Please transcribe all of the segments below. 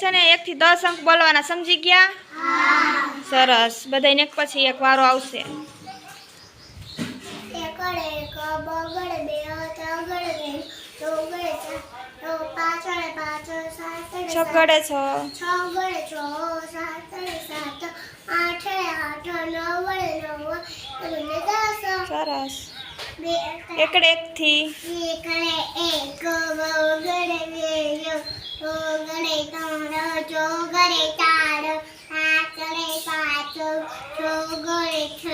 છે ને એકથી દસ અંક બોલવાના. સમજી ગયા? સરસ. બધાને એક પછી એક વારો આવશે. એક છગડે છ. છગડે છ સાતડ સાત આઠ આઠ નવડ નવ સરસ. એકડે એકથી. એકડે એક બગડ બે ચોગડે ત્રણ, ચોગડે ચાર, સાતડે પાંચ, ચોગડે છ,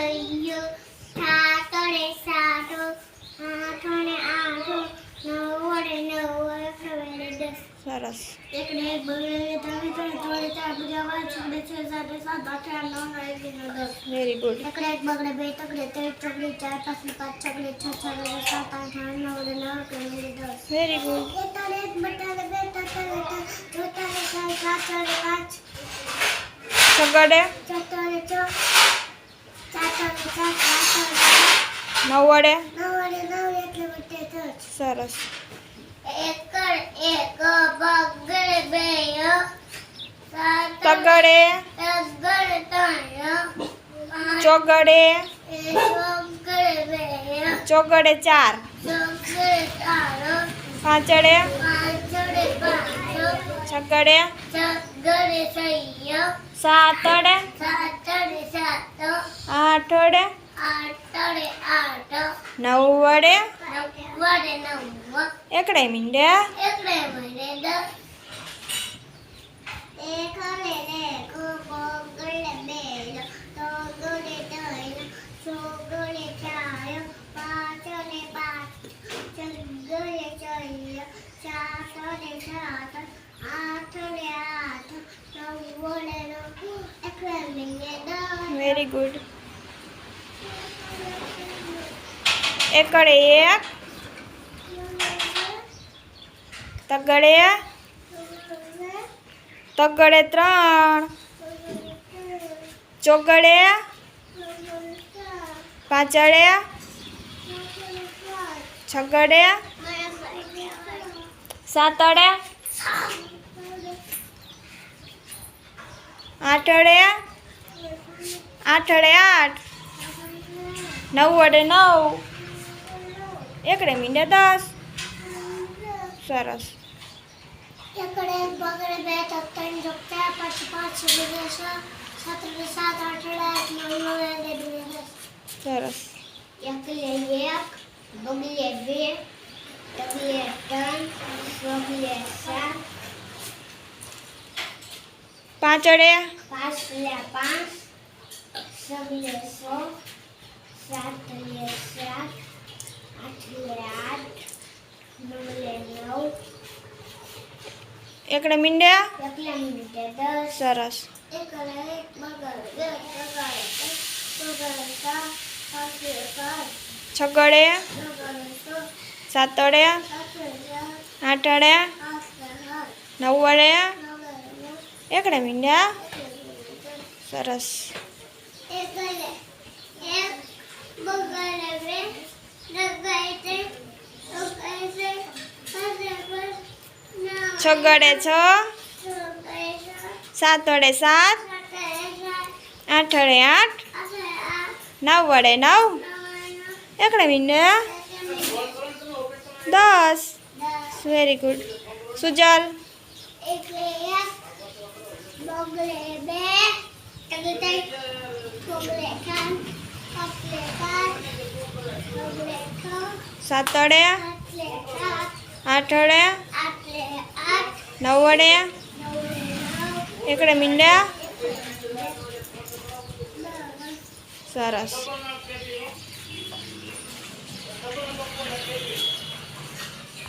સાતડે સાત, આઠડે આઠ, નવડે નવ સરસ. એકડે એક બગડે ત્રણ ત્રણ ત્રણ ચાર પૂજા પાંચ છગડે છ સાત સાત આઠ આઠ નવ નવ એક દસ. વેરી ગુડ એકડે એક બગડે બે તગડે ત્રણ ચોગડે ચાર પાંચ પાંચ છગડે છ છગડે સાત આઠ આઠ નવ નવ અઠવાડે દસ. વેરી ગુડ એતાલે એક બટાલે બે ત્રણ ચોતાલે ચાર પાંચ. છગડે ચાતાલે છ ચાર સાત આઠાલે નવ્વડે? નવાડે નવ એટલે વચ્ચે દસ. સરસ. એકડ એક બગડ બે તગડે તગડ ત્રણ ચોગડે ચોગડ બે ચોગડે ચાર ચોગડ ચાર પાંચડે પાંચડે પાંચ છગડે છગડે છૈયા સાતડે સાતડે સાત આઠડે આઠડે આઠ નવ્વડે નવ્વડે નવ એકડે મીંડે એકડે મને દસ એકડે એક બગડે બે તગડે ત્રણ ચોગડે ચાર પાંચડે પાંચ છગડે છ સાતડે સાત આઠડે આઠ નવ્વડે નવ એકડે મને દસ વેરી ગુડ એકડે એક તગડે તગડે ત્રણ. ચોગડે પાંચડે છગડે સાતડે આઠડે આઠડે આઠ. નવ્વડે નવ. એકડે મીંડે દસ. સરસ. એકડે એક બગડે બે તક ત્રણ જોક ચાર પાંચ પાંચ છ બે સાત બે સાત આઠ આઠ નવ નવ દસ સરસ. એકલે એક બગલે બે તગલે ત્રણ બગલે સાત પાંચડે પાંચલે પાંચ સગલે સ સાતલે સાત આઠલે આઠ. એકડે મીંડે? સરસ. છગડે સાતડે આઠડે? આઠલે સાત નવ્વડે? નવલે નવ એકડે મીંડે? સરસ. એક બગડે છ ગળે છ. સાત વડે સાત. આઠ વડે આઠ. નવ વડે નવ. એકડે મીંડે દસ. Very good Sujal. સાત સાતડે આઠ નવ્વડે? નવ નવ. એકડે મીંડે? સરસ.